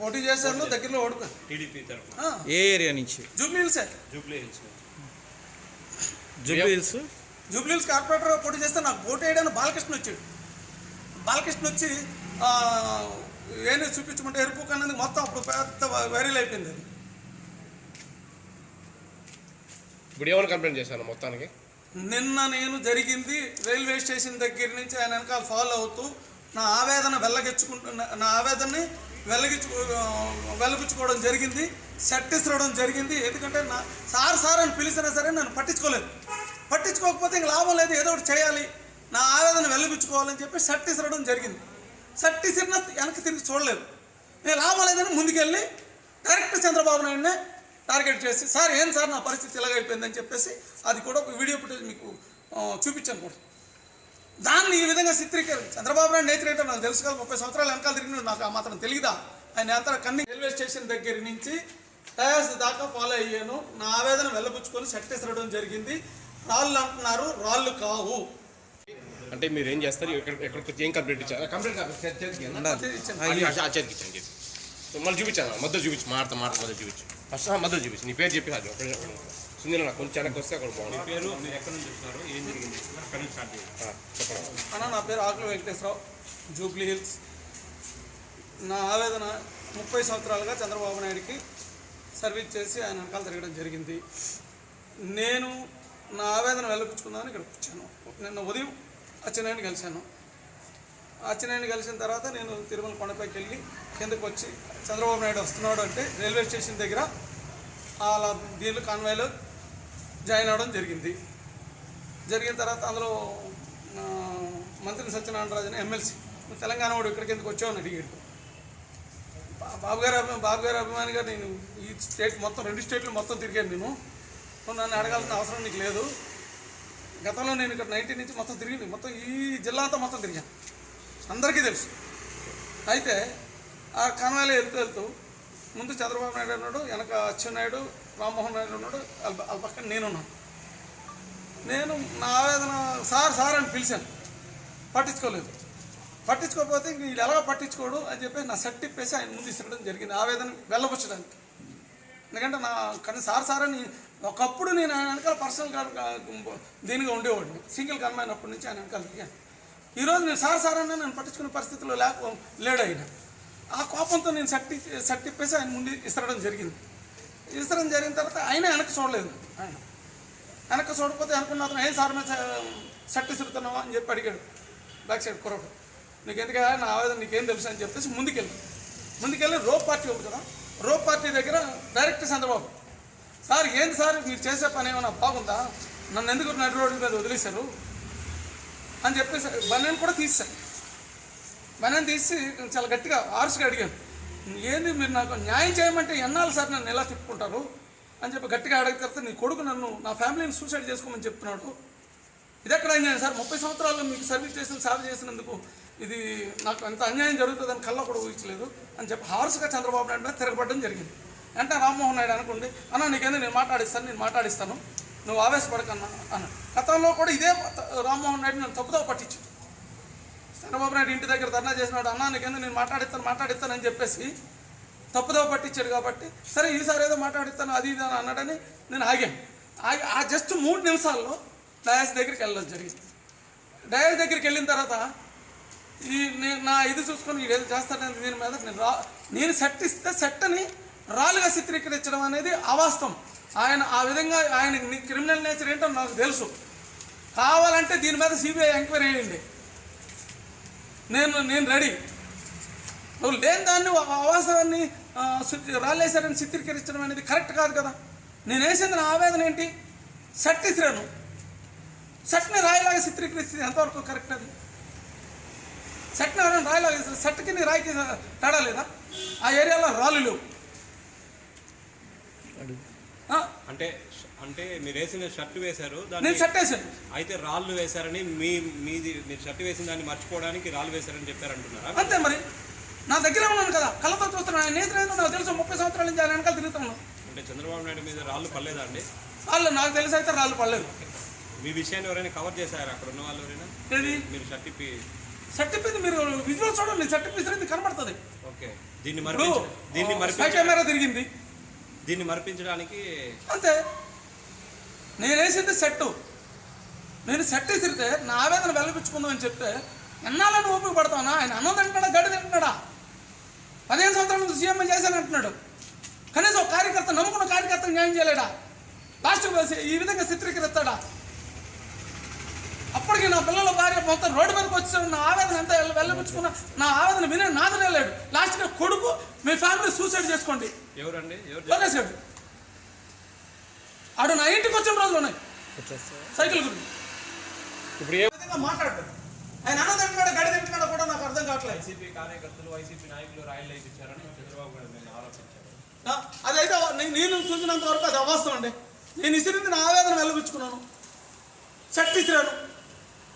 పోటీ చేశాను దగ్గరలో టీడీపీ తరఫున. ఏ ఏరియా నుంచి? జూబ్లీ హిల్సే జూబ్లీ హిల్స్. జూబ్లీ హిల్స్? జూబ్లీ హిల్స్ కార్పొరేటర్ పోటీ చేస్తే నాకు ఓటు వేయడానికి బాలకృష్ణ వచ్చాడు. బాలకృష్ణ వచ్చి ఆ, ఏని చూపించమంటే ఎరుపు కన్నది మొత్తం అప్పుడు పెద్ద వైరల్ అయిపోయింది అది. ఇప్పుడు ఏమైనా కంప్లైంట్ చేశాను మొత్తానికి? నిన్న నేను జరిగింది రైల్వే స్టేషన్ దగ్గర నుంచి ఆయన వెనకాల ఫాలో అవుతూ నా ఆవేదన వెళ్ళగించుకుంటున్న నా ఆవేదనని వెల్లగించు వెల్లగించుకోవడం జరిగింది సెట్ జరిగింది. ఎందుకంటే నా సార్ సార్ అని పిలిచినా సరే నన్ను పట్టించుకోలేదు. పట్టించుకోకపోతే ఇంక లాభం లేదు ఏదో ఒకటి చేయాలి. నా ఆవేదన వెల్లగించుకోవాలని చెప్పి సెట్ జరిగింది. సెట్టిసిరిన వెనక్కి తిరిగి చూడలేదు. నేను లాభం లేదని ముందుకెళ్ళి డైరెక్ట్ చంద్రబాబు నాయుడునే టార్గెట్ చేసి సార్ ఏం సార్ నా పరిస్థితి ఇలాగైపోయిందని చెప్పేసి అది కూడా ఒక వీడియో ఫుటేజ్ మీకు చూపించాను కూడా. దాన్ని ఈ విధంగా చిత్రీకరణ చంద్రబాబు నాయుడు నేచర్ ఏంటో నాకు తెలుసు కదా ముప్పై సంవత్సరాలు వెనకాల తిరిగిన నాకు ఆ మాత్రం తెలియదా ఆయన నేత కన్ని రైల్వే స్టేషన్ దగ్గర నుంచి టయర్స్ దాకా ఫాలో అయ్యాను. నా ఆవేదన వెళ్ళబుచ్చుకొని సెట్ ఇసరడం జరిగింది. రాళ్ళు అంటున్నారు రాళ్ళు కావు. అంటే మీరు ఏం చేస్తారు ఎక్కడ ఎక్కడికి ఏం కంప్లైంట్ ఇచ్చారు? కంప్లైంట్ చెప్పి మళ్ళీ చూపించాను మధ్య చూపించు మాట మాట మధ్య చూపించు. ఫస్ట్ మధ్య చూపించు. నీ పేరు చెప్పి అది కొంచెం వెనక్కి వస్తే అక్కడ పేరు? మీరు ఎక్కడి నుంచి వస్తున్నారు ఏం జరిగింది? అక్కడి నుంచి స్టార్ట్ చేయండి ఆ, చెప్పండి. అన్న నా పేరు ఆకుల వెంకటేశ్వరరావు జూబ్లీ హిల్స్. నా ఆవేదన ముప్పై సంవత్సరాలుగా చంద్రబాబు నాయుడికి సర్వీస్ చేసి ఆయన వెనకాల తిరగడం జరిగింది. నేను నా ఆవేదన వెళ్ళపుచ్చుకుందామని ఇక్కడికి వచ్చాను. నిన్న ఉదయం అచ్చెన్నాయుడిని కలిశాను. అచ్చెన్నాయుడిని కలిసిన తర్వాత నేను తిరుమల కొండపైకి వెళ్ళి కిందకు వచ్చి చంద్రబాబు నాయుడు వస్తున్నాడు అంటే రైల్వే స్టేషన్ దగ్గర అలా దీనిలో కాన్వాయ్లో జాయిన్ అవ్వడం జరిగింది. జరిగిన తర్వాత అందులో మంత్రి సత్యనారాయణరాజు ఎమ్మెల్సీ. తెలంగాణ వాడు ఇక్కడికి ఎందుకు వచ్చావు అడిగాడు. బా- బాబు గారు అభి- బాబు గారు అభిమానిగా నేను ఈ స్టేట్ మొత్తం రెండు స్టేట్లు మొత్తం తిరిగాను నేను. నన్ను అడగాల్సిన అవసరం నీకు లేదు. గతంలో నేను ఇక్కడ నైన్టీన్ నుంచి మొత్తం తిరిగింది. మొత్తం ఈ జిల్లా అంతా మొత్తం తిరిగాను. అందరికీ తెలుసు. అయితే ఆ కన్వాయిలో వెళ్తూ వెళ్తూ ముందు చంద్రబాబు నాయుడు ఉన్నాడు వెనక అచ్చెన్నాయుడు రామ్మోహన్ నాయుడు ఉన్నాడు వాళ్ళ పక్కన నేనున్నాను నేను నా ఆవేదన సార్ సార్ అని పిలిచాను. పట్టించుకోలేదు. పట్టించుకోకపోతే ఇంక వీళ్ళు ఎలాగో పట్టించుకోడు అని చెప్పి నా సెట్ తిప్పేసి ఆయన ముందు ఇసరడం జరిగింది ఆవేదన వెళ్ళబుచ్చడానికి. ఎందుకంటే నా కానీ సార్ సార్ అని ఒకప్పుడు నేను ఆయన వెనకాల పర్సనల్ దీనిగా ఉండేవాడిని. సింగిల్ కన్మైనప్పటి నుంచి ఆయన వెనకాల దిగాను ఈరోజు నేను సార్ సార్ అన్న నేను పట్టించుకునే పరిస్థితిలో లేక లేడు అయినా ఆ కోపంతో నేను సట్టి సట్టిప్పేసి ఆయన ముందు ఇసరడం జరిగింది. ఇసరడం జరిగిన తర్వాత ఆయన వెనక్కి చూడలేదు. ఆయన వెనక్కి చూడకపోతే అనుకున్న అతను ఏం సార్ మీద సట్టి ఇసురుతున్నావా అని చెప్పి అడిగాడు. బ్యాక్ సైడ్ కుర్రాడు. నీకు ఎందుకు నా ఆవేదన నీకేం తెలుసు? అని చెప్పేసి ముందుకెళ్ళి ముందుకెళ్ళి రోప్ పార్టీ ఉంది కదా రోప్ పార్టీ దగ్గర డైరెక్ట్ చంద్రబాబు సార్ ఏంది సార్? మీరు చేసే పని ఏమైనా బాగుందా? నన్ను ఎందుకు నడి రోడ్డు మీద వదిలేశారు? అని చెప్పేసి బండిని కూడా తీసేశారు. బన్నెన్ తీసి చాలా గట్టిగా ఆర్స్గా అడిగాను. ఏంది మీరు నాకు న్యాయం చేయమంటే ఎన్నాళ్ళు సార్ నన్ను ఎలా తిప్పుకుంటారు? అని చెప్పి గట్టిగా అడిగిన తర్వాత నీ కొడుకు నన్ను నా ఫ్యామిలీని సూసైడ్ చేసుకోమని చెప్తున్నాడు. ఇది ఎక్కడ అన్యాయం సార్? ముప్పై సంవత్సరాలు మీకు సర్వీస్ చేసిన సేవ చేసినందుకు ఇది నాకు ఎంత అన్యాయం జరుగుతుందని కళ్ళ కూడా ఊహించలేదు అని చెప్పి హార్స్గా చంద్రబాబు నాయుడు మీద తిరగబడడం జరిగింది. అంటే రామ్మోహన్ నాయుడు అనుకోండి అన్న నీకేందో? నేను మాట్లాడిస్తాను నేను మాట్లాడిస్తాను. నువ్వు ఆవేశపడకన్నా అన్న గతంలో కూడా ఇదే రామ్మోహన్ నాయుడు నన్ను తప్పుదో పట్టించు చంద్రబాబు నాయుడు ఇంటి దగ్గర ధర్నా చేసినాడు అన్నా నీకేందో నేను మాట్లాడిస్తాను మాట్లాడిస్తాను అని చెప్పేసి తప్పుదో పట్టించాడు కాబట్టి సరే ఈసారి ఏదో మాట్లాడిస్తాను అది ఇది అని అన్నాడని నేను ఆగాను. ఆగి ఆ జస్ట్ మూడు నిమిషాల్లో డయాస్ దగ్గరికి వెళ్ళడం జరిగింది. డయాస్ దగ్గరికి వెళ్ళిన తర్వాత ఈ నేను నా ఇది చూసుకొని వీడు ఏదో చేస్తాడని దీని మీద నేను రా నేను సెట్ ఇస్తే సెట్ని రాలుగా చిత్రీకరించడం అనేది అవాస్తవం. ఆయన ఆ విధంగా ఆయన క్రిమినల్ నేచర్ ఏంటో నాకు తెలుసు. కావాలంటే దీని మీద సిబిఐ ఎంక్వైరీ చేయండి. నేను నేను రెడీ. నువ్వు లేని దాన్ని అవసరాన్ని అవాసరాన్ని రాళ్ళేశారని చిత్రీకరించడం అనేది కరెక్ట్ కాదు కదా. నేను వేసింది నా ఆవేదన ఏంటి? సెట్ ఇసిరాను సెట్ని రాయిలాగా చిత్రీకరిస్తే ఎంతవరకు కరెక్ట్ అది? సెట్ని ఎవరైనా రాయిలాగా ఇస్తారు. సెట్కి నీ రాయికి తేడా లేదా ఆ ఏరియాలో రాళ్ళు లేవు. అంటే అంటే మీరు వేసిన షర్ట్ వేశారు నేను సెట్ వేసాను అయితే రాళ్ళు వేశారని మీ మీది మీరు షర్ట్ వేసిన దాన్ని మర్చిపోవడానికి రాళ్ళు వేశారని చెప్పారంటున్నారా? అంతే మరి. నా దగ్గర ఉన్నాను కదా. కళ్ళతో చూస్తున్నాను. ఆయన నేత నాకు తెలుసు ముప్పై సంవత్సరాల నుంచి ఆయన వెనకాల తిరుగుతున్నాను అంటే చంద్రబాబు నాయుడు మీద రాళ్ళు పడలేదా అండి? వాళ్ళు నాకు తెలిసి అయితే రాళ్ళు పడలేదు. మీ విషయాన్ని ఎవరైనా కవర్ చేశారా? అక్కడ ఉన్న వాళ్ళు ఎవరైనా? మీరు షర్ట్ ఇప్పి సర్టిఫికేట్ మీరు. విజువల్ చూడండి. సర్టిఫికేట్ కనబడుతుంది. ఓకే. దీన్ని మరిపించ దీన్ని మరిపించ కెమెరా తిరిగింది. దీన్ని మరిపించడానికి అంతే. నేను వేసింది సెట్ నేను సెట్ విసిరితే నా ఆవేదన వెల్లపించుకుందాం చెప్తే ఎన్నాళ్ళని ఓపిక పడతానా ఆయన అన్నం తింటున్నాడా? గడి తింటున్నాడా? పదిహేను సంవత్సరాల నుంచి సీఎం చేశానంటున్నాడు కనీసం ఒక కార్యకర్త నమ్ముకున్న కార్యకర్తను న్యాయం చేయలేడా? లాస్ట్ ఈ విధంగా చిత్రీకరిస్తాడా? అప్పటికి నా పిల్లల భార్య మొత్తం రోడ్డు మీదకి వచ్చే నా ఆవేదన ఎంత వెళ్ళపించుకున్నా నా ఆవేదన వినే నాదనే లాస్ట్గా కొడుకు మీ ఫ్యామిలీ సూసైడ్ చేసుకోండి. ఎవరండి? ఆడు నా ఇంటికి వచ్చిన రోజులు ఉన్నాయి. సైకిల్ గురించి. ఇప్పుడు ఏ విధంగా మాట్లాడతాడు ఆయన అన్న తింటున్నాడు గడి తింటున్నాడు కూడా నాకు అర్థం కావట్లేదు. వైసీపీ కార్యకర్తలు వైసీపీ నాయకులు రాయిలు ఇచ్చారని చంద్రబాబు గారు నేను ఆలోచించారు ఆ, అదైతే నేను చూసినంత వరకు అది అవాస్తవం అండి. నేను ఇసిరింది నా ఆవేదన వెళ్ళబుచ్చుకున్నాను షర్ట్ ఇసిరాను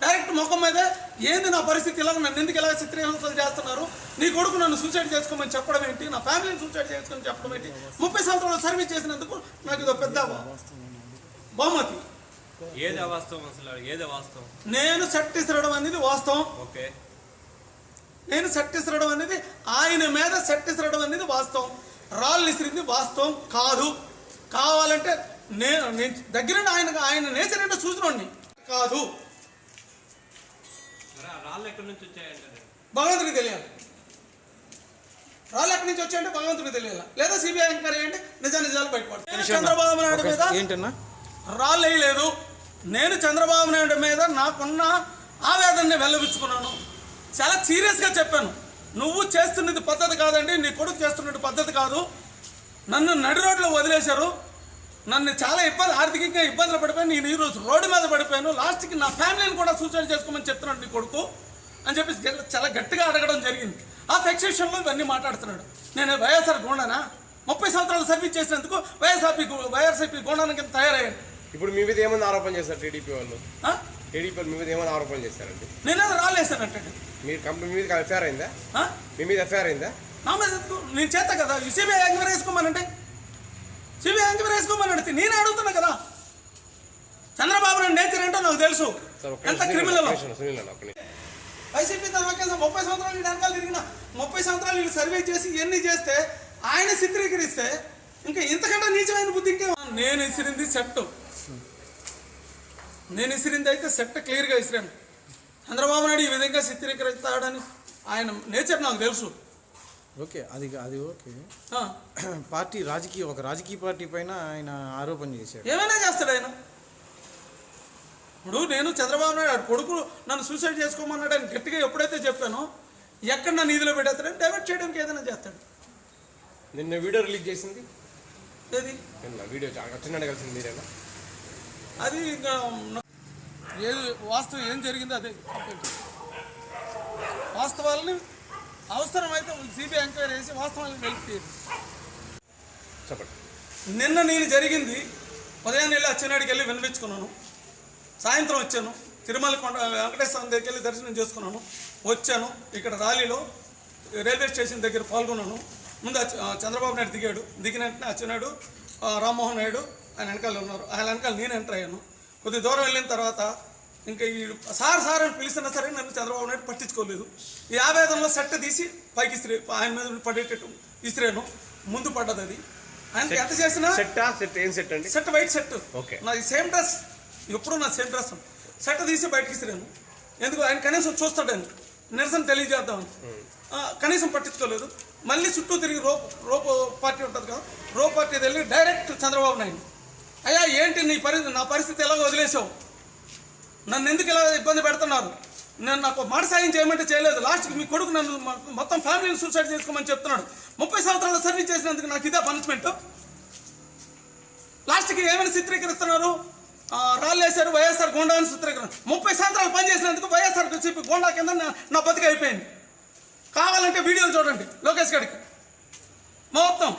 డైరెక్ట్ ముఖం మీద ఏంది నా పరిస్థితి ఇలా నన్ను ఎందుకు ఇలా చిత్రహింసలు చేస్తున్నారు? నీ కొడుకు నన్ను సూసైడ్ చేసుకోమని చెప్పడం ఏంటి? నా ఫ్యామిలీని సూసైడ్ చేసుకోమని చెప్పడం ఏంటి? ముప్పై సంవత్సరాలు సర్వీస్ చేసినందుకు నాకు ఇదో పెద్ద బహుమతి. ఏది అవాస్తవం అసలు? ఏది వాస్తవం? నేను ఇసరడం అనేది వాస్తవం. ఓకే. నేను సెట్ ఇసరడం అనేది ఆయన మీద సెట్ ఇసరడం అనేది వాస్తవం. రాళ్ళు ఇసిరింది వాస్తవం కాదు. కావాలంటే నేను నేను దగ్గర ఆయన ఆయన నేచర్ ఏంటో చూసినోడిని. కాదు. రాళ్ళు ఎక్కడి నుంచి వచ్చాయంటే భగవంతుడికి తెలియాలి. రాళ్ళు ఎక్కడి నుంచి వచ్చాయంటే భగవంతుడికి తెలియాలి. లేదా సిబిఐ ఎంక్వైరీ అంటే నిజ నిజాలు బయటపడతాయి. చంద్రబాబు నాయుడు మీద ఏంటన్నా? రాళ్ళు వేయలేదు. నేను చంద్రబాబు నాయుడు మీద నాకున్న ఆవేదనని వెళ్ళబుచ్చుకున్నాను చాలా సీరియస్గా చెప్పాను. నువ్వు చేస్తున్నది పద్ధతి కాదండి నీ కొడుకు చేస్తున్నది పద్ధతి కాదు. నన్ను నడి రోడ్లో వదిలేశారు. నన్ను చాలా ఇబ్బంది ఆర్థికంగా ఇబ్బందులు పడిపోయాను. నేను ఈరోజు రోడ్డు మీద పడిపోయాను. లాస్ట్కి నా ఫ్యామిలీని కూడా సూసైడ్ చేసుకోమని చెప్తున్నాడు నీ కొడుకు అని చెప్పి చాలా గట్టిగా అడగడం జరిగింది. ఆ ఫెక్సేషన్లో ఇవన్నీ మాట్లాడుతున్నాడు. నేను వైఎస్ఆర్ గోండానా? ముప్పై సంవత్సరాలు సర్వీస్ చేసినందుకు వైఎస్ఆర్పీ వైఎస్ఆర్పీ గోండానికి తయారయ్యాను. ఇప్పుడు మీ మీద ఏమైనా ఆరోపణ చేస్తారు టీడీపీ వాళ్ళు? టీడీపీ వాళ్ళు మీ మీద ఏమైనా ఆరోపణ చేస్తారండి నేనేదో రాలేసానంటే మీరు కంపెనీ మీద ఎఫ్ఐఆర్ అయిందా? మీ మీద ఎఫ్ఐఆర్ అయిందా? నా మీద? నేను చేస్తా కదా? సిబిఐ ఎంక్వైరీ వేసుకోమనంటే? సిబిఐ ఎంక్వైరీ వేసుకోమనంటే నేనే అడుగుతున్నా కదా. చంద్రబాబు నాయుడు నేచర్ ఏంటో నాకు తెలుసు. ఎంత క్రిమినల్. వైసీపీ తనకేసం ముప్పై సంవత్సరాలు ఈ వెనకాల తిరిగిన ముప్పై సంవత్సరాలు వీళ్ళు సర్వే చేసి ఇవన్నీ చేస్తే ఆయన చిత్రీకరిస్తే ఇంకా ఇంతకంటే నీచమైన బుద్ధి ఇంకే? నేను ఇసిరింది సెట్ నేను ఇసిరింది అయితే సెట్ క్లియర్గా ఇసిరాను. చంద్రబాబు నాయుడు ఈ విధంగా చిత్రీకరిస్తాడని ఆయన నేచర్ నాకు తెలుసు. ఓకే అది అది ఓకే. ఆ, పార్టీ రాజకీయ ఒక రాజకీయ పార్టీ పైన ఆయన ఆరోపణ చేశాడు. ఏమైనా చేస్తాడు ఆయన? ఇప్పుడు నేను చంద్రబాబు నాయుడు కొడుకు నన్ను సూసైడ్ చేసుకోమన్నాడు అని గట్టిగా ఎప్పుడైతే చెప్పానో ఎక్కడ నన్ను ఈదిలో పెట్టేస్తాడని డైవర్ట్ చేయడానికి ఏదైనా చేస్తాడు. నిన్న వీడియో రిలీజ్ చేసింది? ఏది? నిన్న వీడియో చాలా చిన్న కలిసింది మీరేనా? అది ఏది వాస్తవం ఏం జరిగిందో అదే. వాస్తవాలని అవసరమైతే సిబిఐ ఎంక్వైరీ చేసి వాస్తవాలను వెలికి చెప్పండి. నిన్న నేను జరిగింది ఉదయం వెళ్ళి అచ్చెన్నాడికి వెళ్ళి వినిపించుకున్నాను. సాయంత్రం వచ్చాను. తిరుమల కొండ వెంకటేశ్వరం దగ్గరికి వెళ్ళి దర్శనం చేసుకున్నాను. వచ్చాను. ఇక్కడ ర్యాలీలో రైల్వే స్టేషన్ దగ్గర పాల్గొన్నాను. ముందు చంద్రబాబు నాయుడు దిగాడు. దిగిన వెంటనే అచ్చెన్నాయుడు ఆ, రామ్మోహన్ నాయుడు ఆయన వెనకాల ఉన్నారు. ఆయన వెనకాల నేను ఎంటర్ అయ్యాను. కొద్ది దూరం వెళ్ళిన తర్వాత ఇంకా ఈ సార్ సార్ అని పిలిచినా సరే నన్ను చంద్రబాబు నాయుడు పట్టించుకోలేదు. ఈ ఆవేదనలో సెట్ తీసి పైకి ఇసిరే ఆయన మీద పడేటట్టు ఇసిరాను ముందు పడ్డది అది. ఆయన ఎంత చేసినా సెట్టా సెట్ ఏం సెట్ అండి? Set white set. ఓకే. నాది సేమ్ డ్రెస్. ఎప్పుడు నా సేమ్ డ్రెస్. సెట్ తీసి బయటకి ఇసిరాను ఎందుకు? ఆయన కనీసం చూస్తాడని నిరసన తెలియజేద్దామని ఆ, కనీసం పట్టించుకోలేదు. మళ్ళీ చుట్టూ తిరిగి రోప్ రోప్ పార్టీ ఉంటుంది కదా. రోప్ పార్టీ వెళ్ళి డైరెక్ట్ చంద్రబాబు నాయుడు. అయ్యా ఏంటి నీ పరిస్థితి? నా పరిస్థితి ఎలాగో వదిలేసావు. నన్ను ఎందుకు ఇలా ఇబ్బంది పెడుతున్నారు? నేను నాకు మాట సాయం చేయమంటే చేయలేదు. లాస్ట్కి మీ కొడుకు నన్ను మొత్తం ఫ్యామిలీని సూసైడ్ చేసుకోమని చెప్తున్నాడు. ముప్పై సంవత్సరాలు సర్వీస్ చేసినందుకు నాకు ఇదే పనిష్మెంట్ లాస్ట్కి ఏమైనా చిత్రీకరిస్తున్నారు? ఆ, రాళ్ళేశారు వైఎస్ఆర్ గోండా అని చిత్రీకరణ. ముప్పై సంవత్సరాలు పనిచేసినందుకు వైఎస్ఆర్ చెప్పి గోండా కింద నా నా బతికి అయిపోయింది కావాలంటే వీడియోలు చూడండి లోకేష్ గడికి మొత్తం.